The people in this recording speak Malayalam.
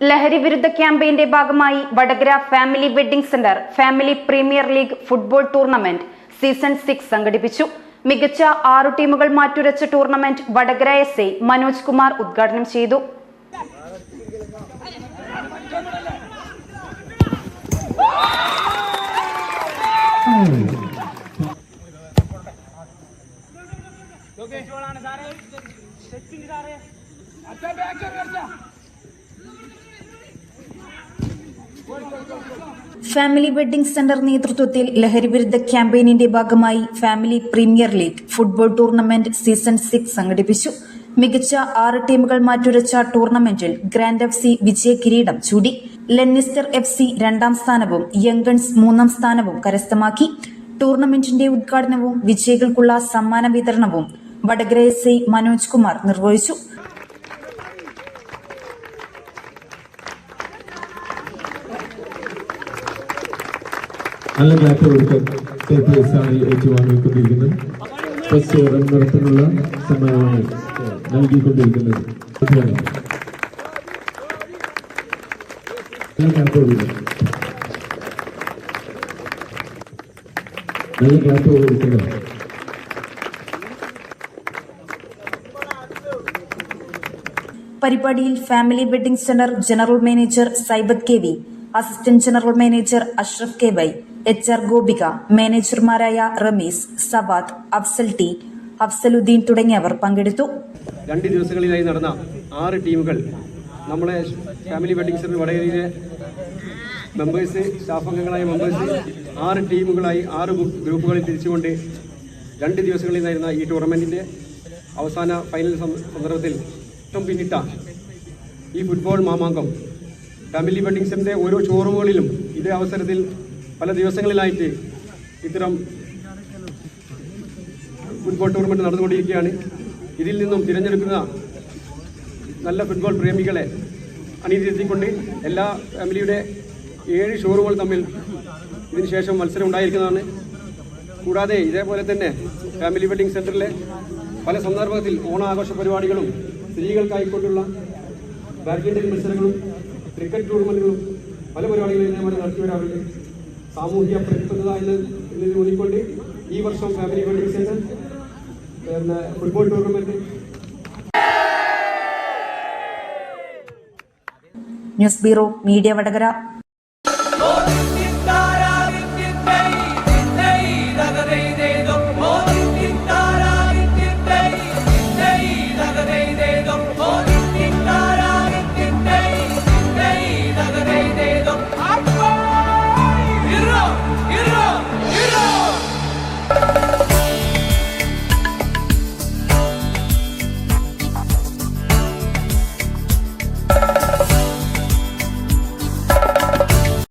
ലഹരി വിരുദ്ധ ക്യാമ്പയിന്റെ ഭാഗമായി Vadakara family wedding centre family premier league football tournament season six സംഘടിപ്പിച്ചു. മികച്ച ആറു ടീമുകൾ മാറ്റുരച്ച tournament Vadakara S I Manoj Kumar ഉദ്ഘാടനം ചെയ്തു. ഫാമിലി വെഡ്ഡിംഗ് സെന്റർ നേതൃത്വത്തിൽ ലഹരി വിരുദ്ധ ക്യാമ്പയിനിന്റെ ഭാഗമായി family premier league football tournament season six സംഘടിപ്പിച്ചു. മികച്ച ആറ് ടീമുകൾ മാറ്റുരച്ച ടൂർണമെന്റിൽ ഗ്രാൻഡ് എഫ് സി വിജയ കിരീടം ചൂടി. ലെന്നിസ്റ്റർ എഫ് സി രണ്ടാം സ്ഥാനവും യംഗൺസ് മൂന്നാം സ്ഥാനവും കരസ്ഥമാക്കി. ടൂർണമെന്റിന്റെ ഉദ്ഘാടനവും വിജയികൾക്കുള്ള സമ്മാന വിതരണവും വടകര എസ് ഐ മനോജ് കുമാർ നിർവഹിച്ചു. നല്ല ക്ലാപ്പ് കൊടുക്കാൻ സർപ്രൈസ് ആണ് ഏറ്റുവാങ്ങിക്കൊണ്ടിരിക്കുന്നത് ഫസ്റ്റ് നടത്തുന്നുള്ള സമ്മാനമാണ് നൽകിക്കൊണ്ടിരിക്കുന്നത്. നല്ല ക്ലാപ്പ് കൊടുക്കുന്നത് പരിപാടിയിൽ family wedding centre general manager Saibath K V assistant general manager Ashraf K Y H R Gopika മാനേജർമാരായ Ramees Sawad Afsal T Afsaluddin തുടങ്ങിയവർ പങ്കെടുത്തു. രണ്ട് ദിവസങ്ങളിലായി നടന്ന ആറ് ടീമുകൾ നമ്മളെ ഫാമിലി വെഡിങ് സെന്റർ വടകരയിലെ മെമ്പേഴ്സ് സ്റ്റാഫ് അംഗങ്ങളായ മെമ്പേഴ്സ് ആറ് ടീമുകളായി ആറ് ഗ്രൂ- ഗ്രൂപ്പുകളിൽ തിരിച്ചുകൊണ്ട് രണ്ട് ദിവസങ്ങളിൽ നടന്ന ഈ ടൂർണമെന്റിന്റെ അവസാന ഫൈനൽ സന്ദർഭത്തിൽ ഏറ്റവും പിന്നിട്ട ഈ ഫുട്ബോൾ മാമാങ്കം ഫാമിലി വെഡിങ് ഓരോ ഷോറൂമുകളിലും ഇതേ അവസരത്തിൽ പല ദിവസങ്ങളിലായിട്ട് ഇത്തരം ഫുട്ബോൾ ടൂർണമെന്റ് നടന്നുകൊണ്ടിരിക്കുകയാണ്. ഇതിൽ നിന്നും തിരഞ്ഞെടുക്കുന്ന നല്ല ഫുട്ബോൾ പ്രേമികളെ അണിതിരുത്തിക്കൊണ്ട് എല്ലാ ഫാമിലിയുടെ ഏഴ് ഷോറൂമുകൾ തമ്മിൽ ഇതിനുശേഷം മത്സരം ഉണ്ടായിരിക്കുന്നതാണ്. കൂടാതെ ഇതേപോലെ തന്നെ ഫാമിലി വെഡിങ് സെന്ററിലെ പല സന്ദർഭത്തിൽ ഓണാഘോഷ പരിപാടികളും സ്ത്രീകൾക്കായിക്കൊണ്ടുള്ള ബാഡ്മിന്റൺ മത്സരങ്ങളും ക്രിക്കറ്റ് ടൂർണമെന്റുകളും പല പരിപാടികളും ഇതേപോലെ നടത്തി വരാറുണ്ട് സാമൂഹ്യ പ്രതിബദ്ധത എന്ന് എന്നതിൽ ഊന്നിക്കൊണ്ട് ഈ വർഷം ഫാമിലി വെഡിങ് സെന്റർ പിന്നെ football tournament news bureau media Vadakara.